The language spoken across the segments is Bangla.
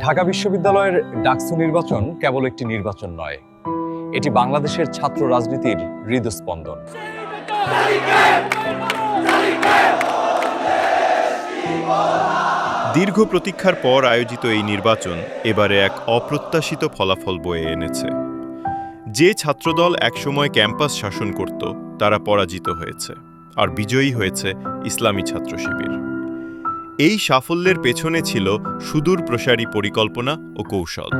ঢাকা বিশ্ববিদ্যালয়ের ডাকসু নির্বাচন কেবল একটি নির্বাচন নয়, এটি বাংলাদেশের ছাত্র রাজনীতির হৃদস্পন্দন। দীর্ঘ প্রতীক্ষার পর আয়োজিত এই নির্বাচন এবারে এক অপ্রত্যাশিত ফলাফল বয়ে এনেছে। যে ছাত্রদল একসময় ক্যাম্পাস শাসন করত, তারা পরাজিত হয়েছে, আর বিজয়ী হয়েছে ইসলামী ছাত্র শিবির এই সাফল্যের পেছনে ছিল সুদূর প্রসারী পরিকল্পনা ও কৌশল।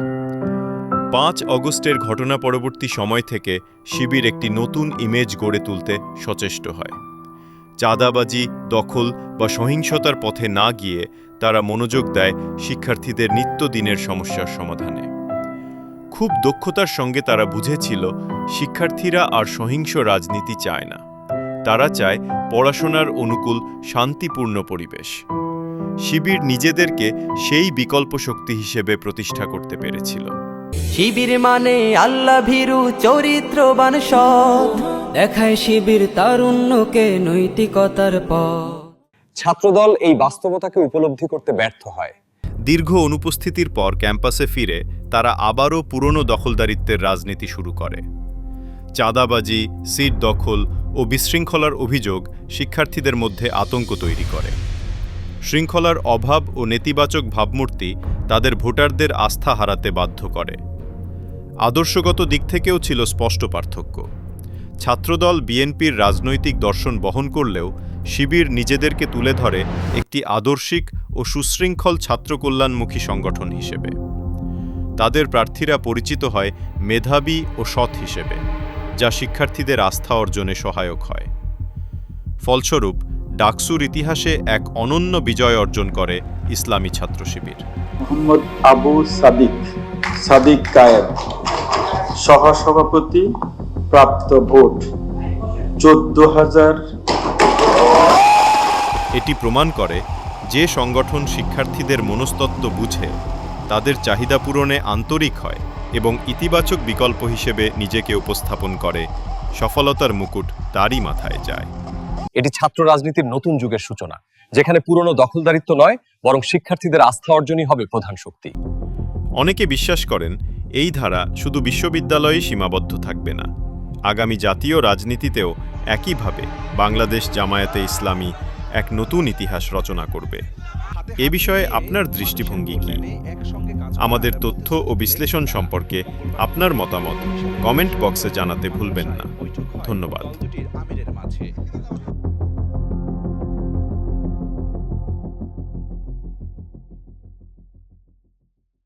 পাঁচ অগস্টের ঘটনা পরবর্তী সময় থেকে শিবির একটি নতুন ইমেজ গড়ে তুলতে সচেষ্ট হয়। চাঁদাবাজি, দখল বা সহিংসতার পথে না গিয়ে তারা মনোযোগ দেয় শিক্ষার্থীদের নিত্যদিনের সমস্যার সমাধানে। খুব দক্ষতার সঙ্গে তারা বুঝেছিল, শিক্ষার্থীরা আর সহিংস রাজনীতি চায় না। তারা চায় পড়াশোনার অনুকূল, শান্তিপূর্ণ পরিবেশ। শিবির নিজেদেরকে সেই বিকল্প শক্তি হিসেবে প্রতিষ্ঠা করতে পেরেছিল। শিবির মানে আল্লাহ ভীরু চরিত্রবান সৎ। দেখায় শিবির তারুণ্যকে নৈতিকতার পথ। ছাত্রদল এই বাস্তবতাকে উপলব্ধি করতে ব্যর্থ হয়। দীর্ঘ অনুপস্থিতির পর ক্যাম্পাসে ফিরে তারা আবারও পুরনো দখলদারিত্বের রাজনীতি শুরু করে। চাঁদাবাজি সিট দখল ও বিশৃঙ্খলার অভিযোগ শিক্ষার্থীদের মধ্যে আতঙ্ক তৈরি করে। শৃঙ্খলার অভাব ও নেতিবাচক ভাবমূর্তি তাদের ভোটারদের আস্থা হারাতে বাধ্য করে। আদর্শগত দিক থেকেও ছিল স্পষ্ট পার্থক্য। ছাত্রদল বিএনপির রাজনৈতিক দর্শন বহন করলেও শিবির নিজেদেরকে তুলে ধরে একটি আদর্শিক ও সুশৃঙ্খল ছাত্রকল্যাণমুখী সংগঠন হিসেবে। তাদের প্রার্থীরা পরিচিত হয় মেধাবী ও সৎ হিসেবে, যা শিক্ষার্থীদের আস্থা অর্জনে সহায়ক হয়। ফলস্বরূপ ডাকসুর ইতিহাসে এক অনন্য বিজয় অর্জন করে ইসলামী ছাত্র শিবির মোহাম্মদ আবু সাদিক সাদিক কায়েব সহসভাপতি প্রাপ্ত ভোট চোদ্দ হাজার। এটি প্রমাণ করে যে সংগঠন শিক্ষার্থীদের মনস্তত্ত্ব বুঝে তাদের চাহিদা পূরণে আন্তরিক হয় এবং ইতিবাচক বিকল্প হিসেবে নিজেকে উপস্থাপন করে সফলতার মুকুট তারই মাথায় যায়। এটি ছাত্র রাজনীতির নতুন যুগের সূচনা যেখানে পুরনো দখলদারিত্ব নয় বরং শিক্ষার্থীদের আস্থা অর্জনই হবে প্রধান শক্তি। অনেকে বিশ্বাস করেন এই ধারা শুধু বিশ্ববিদ্যালয়েই সীমাবদ্ধ থাকবে না। আগামী জাতীয় রাজনীতিতেও একইভাবে বাংলাদেশ জামায়াতে ইসলামী এক নতুন ইতিহাস রচনা করবে। এ বিষয়ে আপনার দৃষ্টিভঙ্গি কি? আমাদের তথ্য ও বিশ্লেষণ সম্পর্কে আপনার মতামত কমেন্ট বক্সে জানাতে ভুলবেন না। ধন্যবাদ।